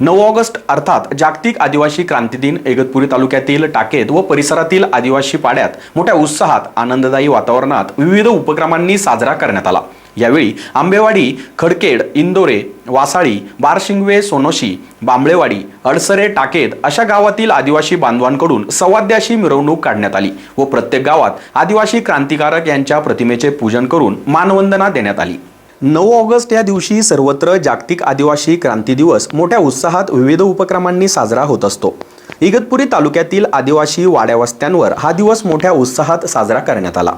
नऊ ऑगस्ट अर्थात जागतिक आदिवासी क्रांती दिन इगतपुरी तालुक्यातील टाकेत व परिसरातील आदिवासी पाड्यात मोठ्या उत्साहात आनंददायी वातावरणात विविध उपक्रमांनी साजरा करण्यात आला. यावेळी आंबेवाडी खडकेड इंदोरे वासाळी बारशिंगवे सोनोशी बांबळेवाडी अडसरे टाकेद अशा गावातील आदिवासी बांधवांकडून सवाद्याशी मिरवणूक काढण्यात आली व प्रत्येक गावात आदिवासी क्रांतिकारक यांच्या प्रतिमेचे पूजन करून मानवंदना देण्यात आली. नऊ ऑगस्ट या दिवशी सर्वत्र जागतिक आदिवासी क्रांती दिवस मोठ्या उत्साहात विविध उपक्रमांनी साजरा होत असतो. इगतपुरी तालुक्यातील आदिवासी वाड्यावस्त्यांवर हा दिवस मोठ्या उत्साहात साजरा करण्यात आला.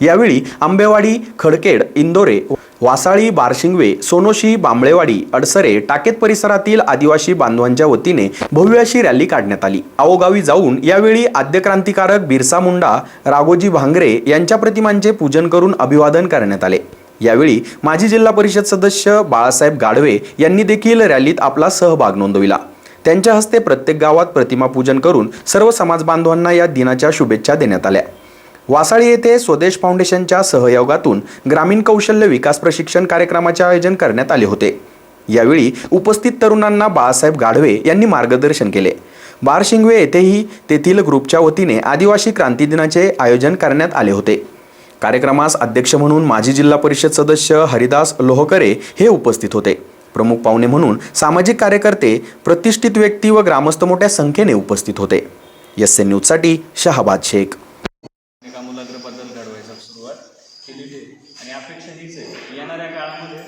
यावेळी आंबेवाडी खडकेड इंदोरे वासाळी बारशिंगवे सोनोशी बांबळेवाडी अडसरे टाकेत परिसरातील आदिवासी बांधवांच्या वतीने भव्य अशी रॅली काढण्यात आली. आवोगावी जाऊन यावेळी आद्य क्रांतिकारक बिरसा मुंडा राघोजी भांगरे यांच्या प्रतिमांचे पूजन करून अभिवादन करण्यात आले. यावेळी माजी जिल्हा परिषद सदस्य बाळासाहेब गाढवे यांनी देखील रॅलीत आपला सहभाग नोंदविला. त्यांच्या हस्ते प्रत्येक गावात प्रतिमा पूजन करून सर्व समाज बांधवांना या दिनाच्या शुभेच्छा देण्यात आल्या. वासाळी येथे स्वदेश फाउंडेशनच्या सहयोगातून ग्रामीण कौशल्य विकास प्रशिक्षण कार्यक्रमाचे आयोजन करण्यात आले होते. यावेळी उपस्थित तरुणांना बाळासाहेब गाढवे यांनी मार्गदर्शन केले. बारशिंगवे येथेही तेथील ग्रुपच्या वतीने आदिवासी क्रांती दिनाचे आयोजन करण्यात आले होते. कार्यक्रमास अध्यक्ष म्हणून माजी जिल्हा परिषद सदस्य हरिदास लोहकरे हे उपस्थित होते. प्रमुख पाहुणे म्हणून सामाजिक कार्यकर्ते प्रतिष्ठित व्यक्ती व ग्रामस्थ मोठ्या संख्येने उपस्थित होते. एस एन न्यूजसाठी शहाबाद शेख. बदल घडवायचा सुरुवात केलेली आहे आणि अपेक्षा हीच आहे येणाऱ्या काळामध्ये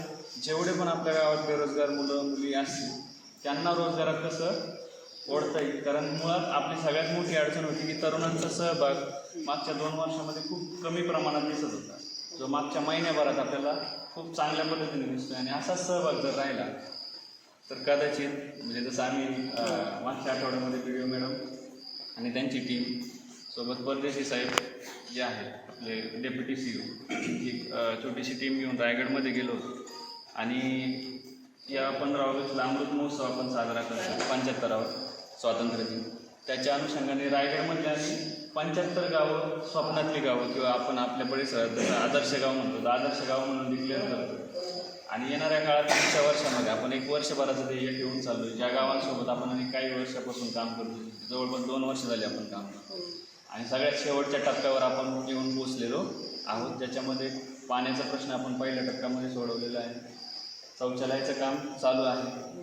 जेवढे पण आपल्या गावात बेरोजगार मुलं मुली असतील त्यांना रोजगारात कसं ओढता येईल. कारण मुळात आपली सगळ्यात मोठी अडचण होती की तरुणांचा सहभाग मागच्या दोन वर्षामध्ये खूप कमी प्रमाणात दिसत होता. जो मागच्या महिन्याभरात आपल्याला खूप चांगल्या पद्धतीने दिसतोय आणि असाच सहभाग जर राहिला तर कदाचित म्हणजे जसं आम्ही मागच्या आठवड्यामध्ये पी डी मॅडम आणि त्यांची टीम सोबत परदेशी साहेब जे आहेत आपले डेप्युटी सी ओ ही छोटीशी टीम घेऊन रायगडमध्ये गेलो होतो. आणि या पंधरा ऑगस्टला अमृत महोत्सव आपण साजरा करतो पंच्याहत्तरावर. स्वातंत्र्य दिन. त्याच्या अनुषंगाने रायगडमधले आम्ही पंच्याहत्तर गावं स्वप्नातली गावं किंवा आपण आपल्या परिसरात जसं आदर्श गाव म्हणतो तर आदर्श गाव म्हणून डिक्लेअर करतो. आणि येणाऱ्या काळात पुढच्या वर्षामध्ये आपण एक वर्षभराचं ध्येय ठेवून चाललो ज्या गावांसोबत आपण आणि काही वर्षापासून काम करतो जवळपास दोन वर्ष झाली आपण काम. करतो आणि सगळ्यात शेवटच्या टप्प्यावर आपण येऊन पोचलेलो आहोत ज्याच्यामध्ये पाण्याचा प्रश्न आपण पहिल्या टप्प्यामध्ये सोडवलेला आहे. शौचालयाचं काम चालू आहे.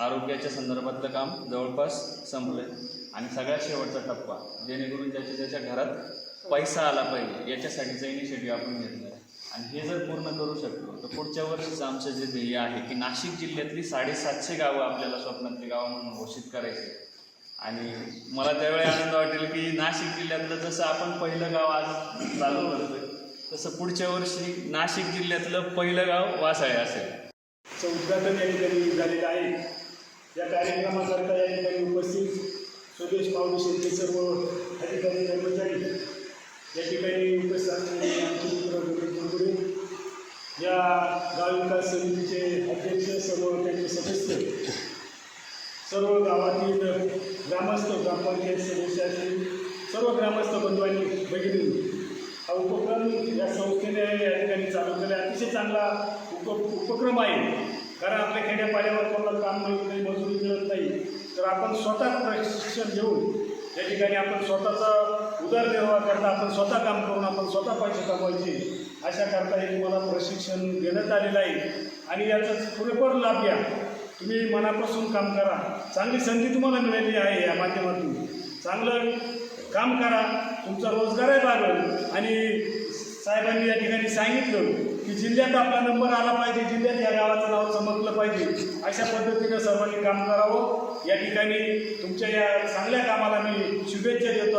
आरोग्याच्या संदर्भातलं काम जवळपास संपलं आहे आणि सगळ्यात शेवटचा टप्पा जेणेकरून ज्याच्या त्याच्या घरात पैसा आला पाहिजे याच्यासाठीचा इनिशिएटिव्ह आपण घेतला आहे. आणि हे जर पूर्ण करू शकलो तर पुढच्या वर्षीचं आमचं जे ध्येय आहे की नाशिक जिल्ह्यातली साडेसातशे गावं आपल्याला स्वप्नातली गावं म्हणून घोषित करायचे आणि मला त्यावेळी आनंद वाटेल की नाशिक जिल्ह्यातलं जसं आपण पहिलं गाव आज चालू करतोय तसं पुढच्या वर्षी नाशिक जिल्ह्यातलं पहिलं गाव वासाळे असेल. उद्घाटन या ठिकाणी झालेलं आहे. या कार्यक्रमाकरता या ठिकाणी उपस्थित स्वदेश फाउंडेशनचे सर्व अधिकारी कर्मचारी या ठिकाणी उपस्थित असलेले आमचे मित्र गोविंद गुरगुरे या गाव विकास समितीचे अध्यक्ष सर्व त्यांचे सदस्य सर्व गावातील ग्रामस्थ ग्रामपंचायत सदस्य असतील सर्व ग्रामस्थ बंधूंनी भगिनी हा उपक्रम या संस्थेने या ठिकाणी चालू केला. अतिशय चांगला उप उपक्रम आहे. कारण आपल्या खेड्यापाड्यावर कोणाला काम मिळत नाही मजुरी मिळत नाही. तर आपण स्वतः प्रशिक्षण घेऊन त्या ठिकाणी आपण स्वतःचा उदरनिर्वाह करता आपण स्वतः काम करून आपण स्वतः पैसे कमवायचे अशा करता हे तुम्हाला प्रशिक्षण देण्यात आलेलं आहे. आणि याचा पुरेपूर लाभ घ्या. तुम्ही मनापासून काम करा. चांगली संधी तुम्हाला मिळाली आहे या माध्यमातून. चांगलं काम करा. तुमचा रोजगारही लागेल आणि साहेबांनी या ठिकाणी सांगितलं की जिल्ह्यात आपला नंबर आला पाहिजे जिल्ह्यात या गावाचं नाव चमकलं पाहिजे. अशा पद्धतीनं सर्वांनी काम करावं. या ठिकाणी तुमच्या या चांगल्या कामाला मी शुभेच्छा देतो